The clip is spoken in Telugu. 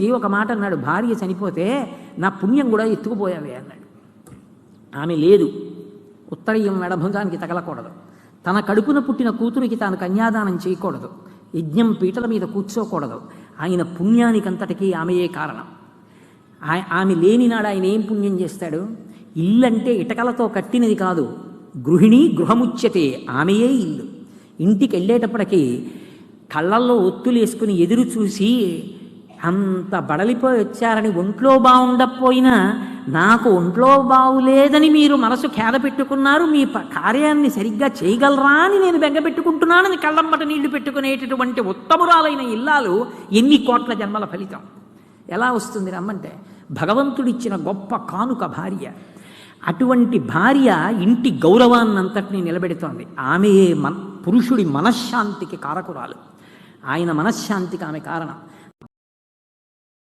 ఈ ఒక మాట అన్నాడు భార్య చనిపోతే నా పుణ్యం కూడా ఎత్తుకుపోయావే అన్నాడు. ఆమె లేదు. ఉత్తరీయం మెడభుజానికి తగలకూడదు. తన కడుపున పుట్టిన కూతురికి తాను కన్యాదానం చేయకూడదు. యజ్ఞం పీటల మీద కూర్చోకూడదు. ఆయన పుణ్యానికంతటికీ ఆమెయే కారణం. ఆ- ఆమె లేనినాడు ఆయన ఏం పుణ్యం చేస్తాడు? ఇల్లంటే ఇటకలతో కట్టినది కాదు. గృహిణి గృహముచ్యతే ఆమెయే ఇల్లు. ఇంటికి వెళ్ళేటప్పటికీ కళ్ళల్లో ఒత్తులు వేసుకుని ఎదురు చూసి అంత బడలిపోయి వచ్చారని ఒంట్లో బాగుండకపోయినా నాకు ఒంట్లో బాగులేదని మీరు మనసు ఖేద పెట్టుకున్నారు మీ ప- కార్యాన్ని సరిగ్గా చేయగలరా అని నేను బెంగ పెట్టుకుంటున్నానని కళ్ళమ్మట నీళ్ళు పెట్టుకునేటటువంటి ఉత్తమురాలైన ఇల్లాలు ఎన్ని కోట్ల జన్మల ఫలితం. ఎలా వస్తుంది రమ్మంటే భగవంతుడిచ్చిన గొప్ప కానుక భార్య. అటువంటి భార్య ఇంటి గౌరవాన్నంతటినీ నిలబెడుతోంది. ఆమెయే మన పురుషుడి మనశ్శాంతికి కారకురాలు. ఆయన మనశ్శాంతికి ఆమె కారణం.